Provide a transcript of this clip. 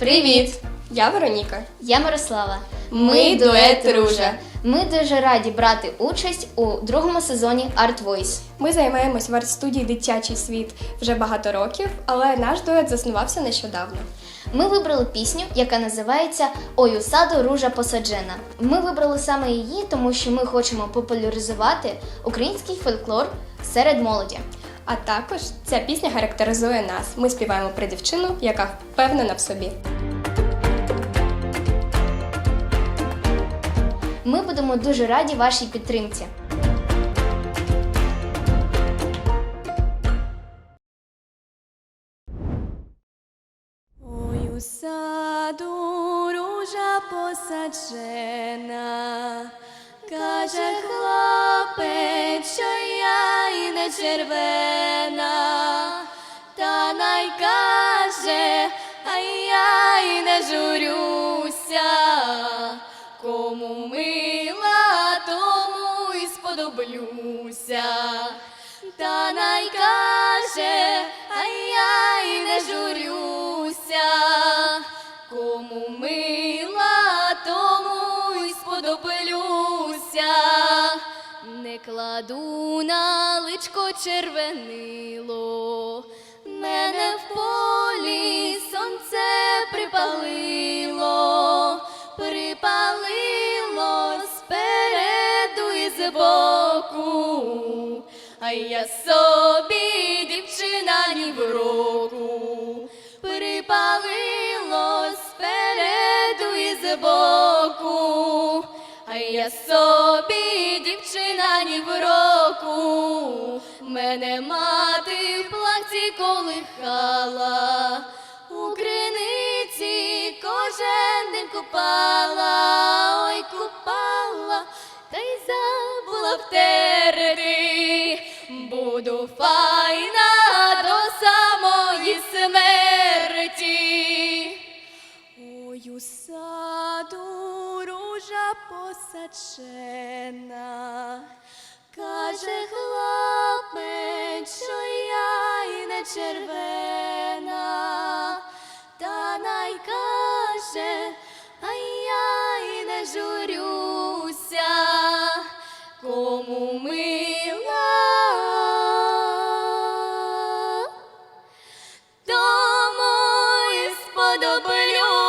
Привіт! Я Вероніка. Я Мирослава. Ми дует «Ружа». Ми дуже раді брати участь у другому сезоні Art Voice. Ми займаємось в арт-студії Дитячий світ вже багато років, але наш дует заснувався нещодавно. Ми вибрали пісню, яка називається Ой у саду ружа посаджена. Ми вибрали саме її, тому що ми хочемо популяризувати український фольклор серед молоді. А також ця пісня характеризує нас. Ми співаємо про дівчину, яка впевнена в собі. Ми будемо дуже раді вашій підтримці. Ой, у саду ружа посаджена, каже хлопець, що я і не червена, та най каже, а я і не журюся, кому мила, тому і сподоблюся. Та най каже, а я й не журюся, кому мила, кладу на личко червенило, мене в полі сонце припалило, припалило спереду і збоку. А я собі дівчина ні в року, припалило спереду і збоку, а я собі року, мене мати в плахті колихала, у криниці кожен день купала, ой купала, та й забула втерти, буду файна до самої смерті. Ой, у саду ружа посаджена, Каже хлопець, що я і не червена, та найкаже, а я й не журюся, кому мила, тому і сподоблю.